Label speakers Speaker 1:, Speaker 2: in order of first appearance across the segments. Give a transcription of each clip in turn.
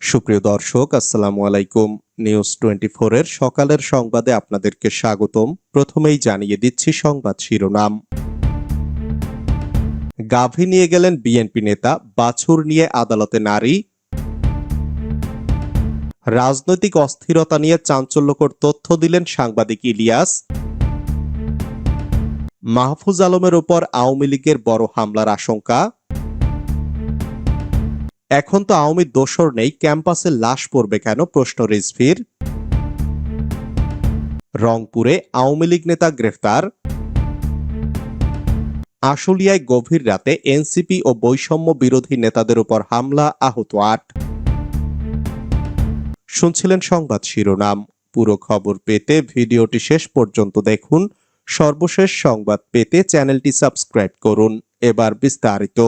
Speaker 1: সুপ্রিয় দর্শক, আসসালামু আলাইকুম। নিউজ টোয়েন্টি এর সকালের সংবাদে আপনাদেরকে স্বাগতম। প্রথমেই জানিয়ে দিচ্ছি সংবাদ শিরোনাম। গাভী নিয়ে গেলেন বিএনপি নেতা, বাছুর নিয়ে আদালতে নারী। রাজনৈতিক অস্থিরতা নিয়ে চাঞ্চল্যকর তথ্য দিলেন সাংবাদিক ইলিয়াস। মাহফুজ আলমের ওপর আওয়ামী লীগের বড় হামলার আশঙ্কা। এখন তো আওয়ামী দোসর নেই, ক্যাম্পাসে লাশ পড়বে কেন? প্রশ্ন রিজভির। রংপুরে আওয়ামী লীগ নেতা গ্রেফতার। আশুলিয়ায় গভীর রাতে এনসিপি ও বৈষম্য বিরোধী নেতাদের উপর হামলা, আহত আট। শুনছিলেন সংবাদ শিরোনাম। পুরো খবর পেতে ভিডিওটি শেষ পর্যন্ত দেখুন। সর্বশেষ সংবাদ পেতে চ্যানেলটি সাবস্ক্রাইব করুন। এবার বিস্তারিত।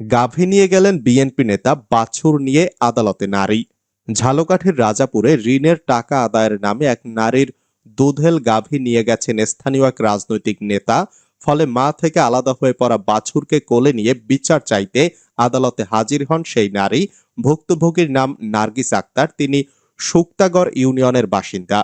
Speaker 1: গাভী নিয়ে গেলেন বিএনপি নেতা বাছুর নিয়ে আদালতে নারী। ঝালকাঠির রাজাপুরে ঋণের টাকা আদায়ের নামে এক নারীর দুধেল গাভী নিয়ে গেছেন স্থানীয় এক রাজনৈতিক নেতা। ফলে মা থেকে আলাদা হয়ে পড়া বাছুরকে কোলে নিয়ে বিচার চাইতে আদালতে হাজির হন সেই নারী। ভুক্তভোগীর নাম নার্গিস আক্তার, তিনি শুক্তাগড় ইউনিয়নের বাসিন্দা।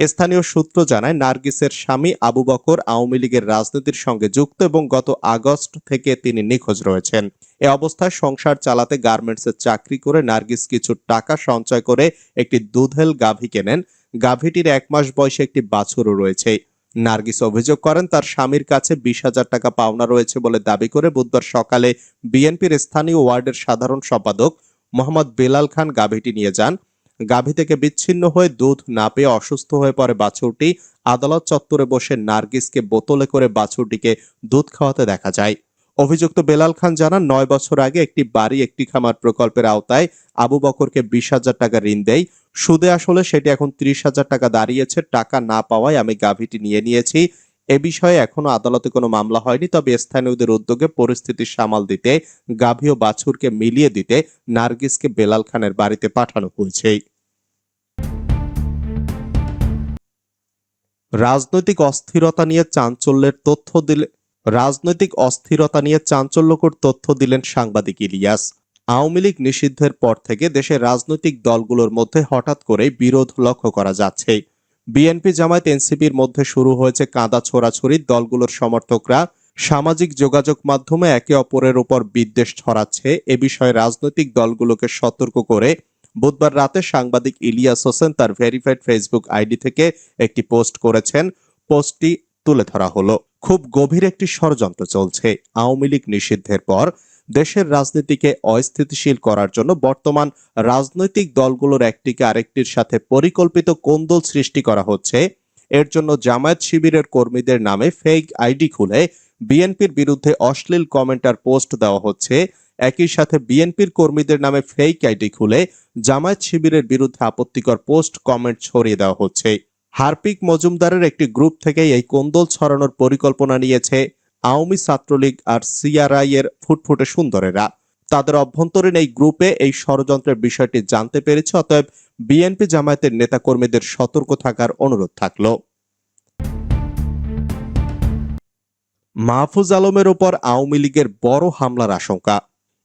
Speaker 1: স্থানীয় সূত্র জানায়, নার্গিসের স্বামী আবু বকর আওয়ামী লীগের রাজনীতির সঙ্গে যুক্ত এবং গত আগস্ট থেকে তিনি নিখোঁজ রয়েছেন। এ অবস্থায় সংসার চালাতে গার্মেন্টসের চাকরি করে নার্গিস কিছু টাকা সঞ্চয় করে একটি দুধেল গাভী কেনেন। গাভীটির এক মাস বয়সে একটি বাছুরও রয়েছে। নার্গিস অভিযোগ করেন, তার স্বামীর কাছে বিশ হাজার টাকা পাওনা রয়েছে বলে দাবি করে বুধবার সকালে বিএনপির স্থানীয় ওয়ার্ডের সাধারণ সম্পাদক মোহাম্মদ বেলাল খান গাভীটি নিয়ে যান। গাভী থেকে বিচ্ছিন্ন হয়ে দুধ না পেয়ে অসুস্থ হয়ে পড়ে বাছুরটি। আদালত চত্বরে বসে নার্গিসকে বোতলে করে বাছুরটিকে দুধ খাওয়াতে দেখা যায়। অভিযুক্ত বেলাল খান জানান, নয় বছর আগে একটি বাড়ি, একটি খামার প্রকল্পের আওতায় আবু বকরকে বিশ হাজার টাকা ঋণ দেয়। সুদে আসলে সেটি এখন ত্রিশ হাজার টাকা দাঁড়িয়েছে। টাকা না পাওয়ায় আমি গাভীটি নিয়ে নিয়েছি। এ বিষয়ে এখনও আদালতে কোনো মামলা হয়নি, তবে স্থানীয়দের উদ্যোগে পরিস্থিতি সামাল দিতে, গাভী ও বাছুরকে মিলিয়ে দিতে নার্গিসকে বেলাল খানের বাড়িতে পাঠানো হয়েছে। রাজনৈতিক অস্থিরতা নিয়ে চাঞ্চল্যের তথ্য দিলে রাজনৈতিক অস্থিরতা নিয়ে চাঞ্চল্যকর তথ্য দিলেন সাংবাদিক ইলিয়াস। আওয়ামী লীগ নিষিদ্ধের পর থেকে দেশের রাজনৈতিক দলগুলোর মধ্যে হঠাৎ করেই বিরোধ লক্ষ্য করা যাচ্ছে। বিএনপি জামায়াত এনসিপির মধ্যে শুরু হয়েছে কাঁদা ছোড়াছড়ি। দলগুলোর সমর্থকরা সামাজিক যোগাযোগ মাধ্যমে একে অপরের উপর বিদ্বেষ ছড়াচ্ছে। এ বিষয়ে রাজনৈতিক দলগুলোকে সতর্ক করে বুধবার রাতে সাংবাদিক ইলিয়াস হোসেন তার ভেরিফাইড ফেসবুক আইডি থেকে একটি পোস্ট করেছেন। পোস্টটি তুলে ধরা হলো। খুব গভীর একটি ষড়যন্ত্র চলছে। আওয়ামী লীগ নিষিদ্ধের পর দেশের রাজনীতিকে অস্থিতিশীল করার জন্য বর্তমান রাজনৈতিক দলগুলোর একটিকে আরেকটির সাথে পরিকল্পিত কোন্দল সৃষ্টি করা হচ্ছে। এর জন্য জামায়াত শিবিরের কর্মীদের নামে ফেক আইডি খুলে বিএনপির বিরুদ্ধে অশ্লীল কমেন্টার পোস্ট দেওয়া হচ্ছে। একই সাথে বিএনপির কর্মীদের নামে ফেক আইডি খুলে জামায়াত শিবিরের বিরুদ্ধে আপত্তিকর পোস্ট কমেন্ট ছড়িয়ে দেওয়া হচ্ছে। হারপিক মজুমদারের একটি গ্রুপ থেকে এই কোন্দল ছড়ানোর পরিকল্পনা নিয়েছে আওয়ামী ছাত্রলীগ আর সিআরআই এর ফুটফুটে সুন্দরেরা। তাদের অভ্যন্তরীণ এই গ্রুপে এই ষড়যন্ত্রের বিষয়টি জানতে পেরেছে, অতএব বিএনপি জামায়াতের নেতাকর্মীদের সতর্ক থাকার অনুরোধ থাকল। মাহফুজ আলমের ওপর আওয়ামী লীগের বড় হামলার আশঙ্কা।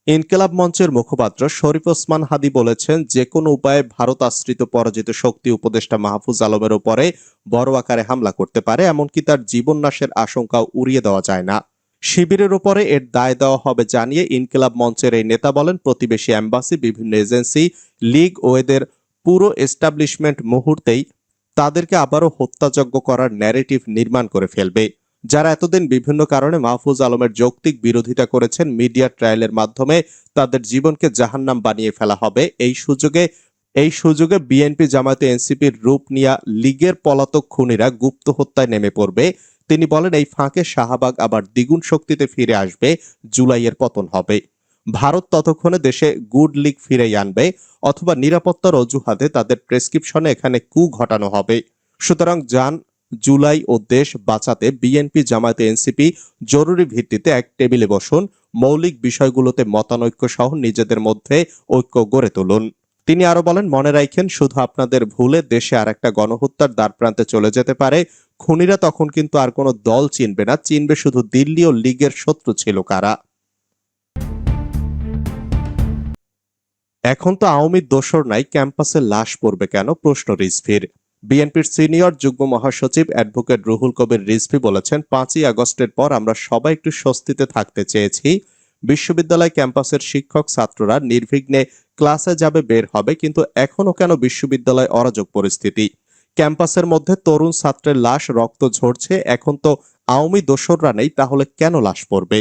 Speaker 1: ইনকেলাব মঞ্চের মুখপাত্র শরীফ ওসমান হাদি বলেছেন যে কোনো উপায়ে ভারত আশ্রিত পরাজিত শক্তি উপদেষ্টা মাহফুজ আলমের ওপরে বড় আকারে হামলা করতে পারে, এমনকি তার জীবন নাশের আশঙ্কাও উড়িয়ে দেওয়া যায় না। শিবিরের উপরে এর দায় দেওয়া হবে জানিয়ে ইনকেলাব মঞ্চের এই নেতা বলেন, প্রতিবেশী অ্যাম্বাসি বিভিন্ন এজেন্সি, লীগ ও এদের পুরো এস্টাবলিশমেন্ট মুহূর্তেই তাদেরকে আবারও হত্যাযজ্ঞ করার ন্যারেটিভ নির্মাণ করে ফেলবে। যারা এতদিন বিভিন্ন কারণে মাহফুজ আলমের যৌক্তিক বিরোধিতা করেছেন মিডিয়া ট্রায়ালের মাধ্যমে, তাদের জীবনকে জাহান্নাম বানিয়ে ফেলা হবে। এই সুযোগে এই সুযোগে বিএনপি, জামায়াতে এনসিপির রূপ নিয়া লীগের পলাতক খুনিরা গুপ্ত হত্যায় নেমে পড়বে। তিনি বলেন, এই ফাঁকে শাহবাগ আবার দ্বিগুণ শক্তিতে ফিরে আসবে, জুলাইয়ের পতন হবে। ভারত ততক্ষণে দেশে গুড লিগ ফিরে আনবে, অথবা নিরাপত্তার অজুহাতে তাদের প্রেসক্রিপশনে এখানে কু ঘটানো হবে। সুতরাং যান জুলাই ও দেশ বাঁচাতে বিএনপি, জামায়াতে, এনসিপি জরুরি ভিত্তিতে এক টেবিলে বসুন, মৌলিক বিষয়গুলোতে মতানৈক্য সহ নিজেদের মধ্যে ঐক্য গড়ে তুলুন। তিনি আরও বলেন, মনে রাখেন, শুধু আপনাদের ভুলে দেশে আর একটা গণহত্যার দ্বার প্রান্তে চলে যেতে পারে, খুনিরা তখন কিন্তু আর কোনো দল চিনবে না, চিনবে শুধু দিল্লি ও লীগের শত্রু ছিল কারা। এখন তো আওয়ামীর দোসর নাই, ক্যাম্পাসে লাশ পড়বে কেন? প্রশ্ন রিজভির। বিএনপির সিনিয়র যুগ্ম মহাসচিব অ্যাডভোকেট রুহুল কবির রিজভি বলেছেন, পাঁচই আগস্টের পর আমরা সবাই একটু স্বস্তিতে থাকতে চেয়েছি। বিশ্ববিদ্যালয় ক্যাম্পাসের শিক্ষক ছাত্ররা নির্বিঘ্নে ক্লাসে যাবে, বের হবে, কিন্তু এখনও কেন বিশ্ববিদ্যালয় অরাজক পরিস্থিতি? ক্যাম্পাসের মধ্যে তরুণ ছাত্রের লাশ, রক্ত ঝরছে, এখন তো আওয়ামী দোসররা নেই, তাহলে কেন লাশ পড়বে?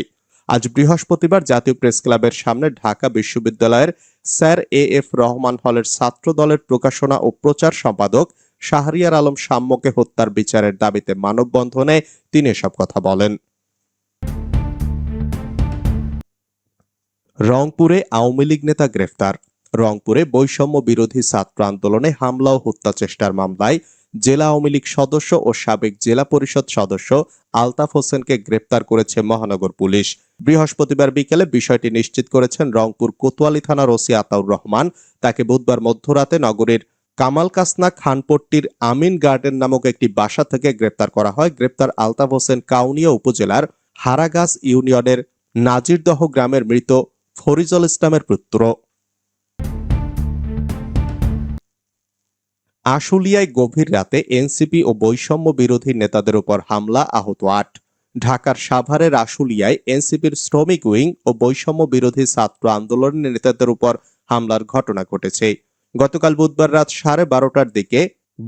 Speaker 1: আজ বৃহস্পতিবার জাতীয় প্রেস ক্লাবের সামনে ঢাকা বিশ্ববিদ্যালয়ের স্যার এ এফ রহমান হলের ছাত্র দলের প্রকাশনা ও প্রচার সম্পাদক শাহরিয়ার আলম সাম্যকে হত্যার বিচারের দাবিতে মানববন্ধনে তিনি এসব কথা বলেন। রংপুরে আওয়ামী লীগ নেতা গ্রেফতার। রংপুরে বৈষম্য বিরোধী ছাত্র আন্দোলনে হামলা ও হত্যা চেষ্টার মামলায় জেলা আওয়ামী লীগ সদস্য ও সাবেক জেলা পরিষদ সদস্য আলতাফ হোসেনকে গ্রেপ্তার করেছে মহানগর পুলিশ। বৃহস্পতিবার বিকেলে বিষয়টি নিশ্চিত করেছেন রংপুর কোতোয়ালি থানার ওসি আতাউর রহমান। তাকে বুধবার মধ্যরাতে নগরীর কামাল কাসনা খানপট্টির আমিন গার্ডেন নামক একটি বাসা থেকে গ্রেপ্তার করা হয়। গ্রেপ্তার আলতাফ হোসেন কাউনিয়া উপজেলার হারাগাস ইউনিয়নের নাজিরদহ গ্রামের মৃত ফরিজল ইসলামের পুত্র। আশুলিয়ায় গভীর রাতে এনসিপি ও বৈষম্য বিরোধী নেতাদের উপর হামলা, আহত আট। ঢাকার সাভারের আশুলিয়ায় এনসিপির শ্রমিক উইং ও বৈষম্য বিরোধী ছাত্র আন্দোলনের নেতাদের উপর হামলার ঘটনা ঘটেছে। গতকাল বুধবার রাত সাড়ে বারোটার দিকে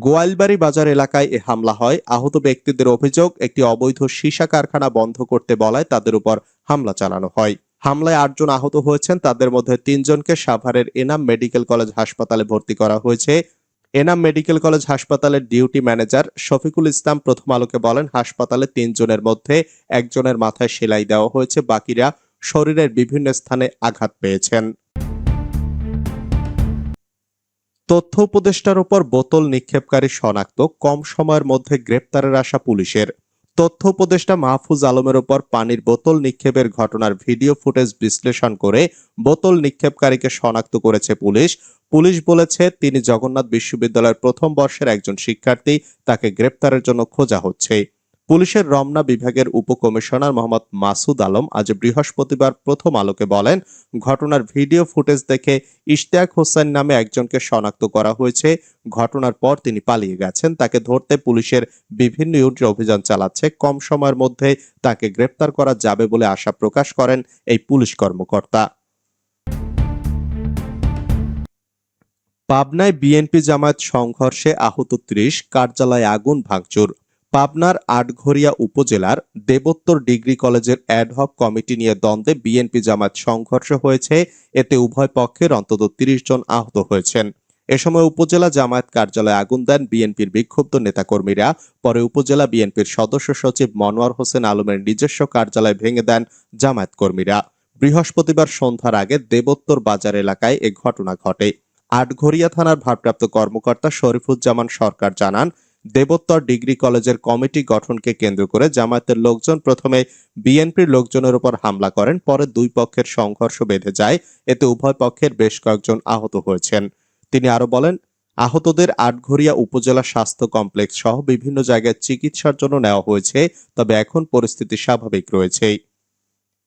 Speaker 1: গোয়ালবাড়ি বাজার এলাকায় এ হামলা হয়। আহত ব্যক্তিদের অভিযোগ, একটি অবৈধ সীসা কারখানা বন্ধ করতে বলায় তাদের উপর হামলা চালানো হয়। হামলায় আটজন আহত হয়েছেন, তাদের মধ্যে তিনজনকে সাভারের এনাম মেডিকেল কলেজ হাসপাতালে ভর্তি করা হয়েছে। এনাম মেডিকেল কলেজ হাসপাতালের ডিউটি ম্যানেজার শফিকুল ইসলাম প্রথম আলোকে বলেন, হাসপাতালে তিনজনের মধ্যে একজনের মাথায় সেলাই দেওয়া হয়েছে, বাকিরা শরীরের বিভিন্ন স্থানে আঘাত পেয়েছেন। তথ্য উপদেষ্টার উপর বোতল নিক্ষেপকারী শনাক্ত, কম সময়ের মধ্যে গ্রেপ্তারের আশা পুলিশের। তথ্য উপদেষ্টা মাহফুজ আলমের উপর পানির বোতল নিক্ষেপের ঘটনার ভিডিও ফুটেজ বিশ্লেষণ করে বোতল নিক্ষেপকারীকে শনাক্ত করেছে পুলিশ। পুলিশ বলেছে, তিনি জগন্নাথ বিশ্ববিদ্যালয়ের প্রথম বর্ষের একজন শিক্ষার্থী, তাকে গ্রেপ্তারের জন্য খোঁজা হচ্ছে। পুলিশের রমনা বিভাগের উপকমিশনার মোহাম্মদ মাসুদ আলম আজ বৃহস্পতিবার প্রথম আলোকে বলেন, ঘটনার ভিডিও ফুটেজ দেখে ইশতিয়াক হোসেন নামে একজনকে শনাক্ত করা হয়েছে। ঘটনার পর তিনি পালিয়ে গেছেন। তাকে ধরতে পুলিশের বিভিন্ন ইউনিট অভিযান চালাচ্ছে। কম সময়ের মধ্যে তাকে গ্রেপ্তার করা যাবে বলে আশা প্রকাশ করেন এই পুলিশ কর্মকর্তা। পাবনায় বিএনপি জামায়াত সংঘর্ষে আহত ত্রিশ, কার্যালয়ে আগুন ভাঙচুর। পাবনার আটঘরিয়া উপজেলার দেবোত্তর ডিগ্রি কলেজের অ্যাডহক কমিটি নিয়ে দ্বন্দ্বে বিএনপি জামায়াত সংঘর্ষ হয়েছে। এতে উভয় পক্ষের অন্তত তিরিশ জন আহত হয়েছেন। এ সময় উপজেলা জামায়াত কার্যালয়ে আগুন দেন বিএনপির বিক্ষুব্ধ নেতাকর্মীরা। পরে উপজেলা বিএনপির সদস্য সচিব মনোয়ার হোসেন আলমের নিজস্ব কার্যালয় ভেঙে দেন জামায়াত কর্মীরা। বৃহস্পতিবার সন্ধ্যার আগে দেবোত্তর বাজার এলাকায় এ ঘটনা ঘটে। আটঘরিয়া থানার ভারপ্রাপ্ত কর্মকর্তা শরীফুজ্জামান সরকার জানান দেবোত্তর ডিগ্রি কলেজের কমিটি গঠনকে কেন্দ্র করে জামায়াতের লোকজন প্রথমে বিএনপির লোকজনের উপর হামলা করেন, পরে দুই পক্ষের সংঘর্ষ বেঁধে যায়। এতে উভয় পক্ষের বেশ কয়েকজন আহত হয়েছেন। তিনি আরও বলেন, আহতদের আটঘরিয়া উপজেলা স্বাস্থ্য কমপ্লেক্স সহ বিভিন্ন জায়গায় চিকিৎসার জন্য নেওয়া হয়েছে, তবে এখন পরিস্থিতি স্বাভাবিক রয়েছে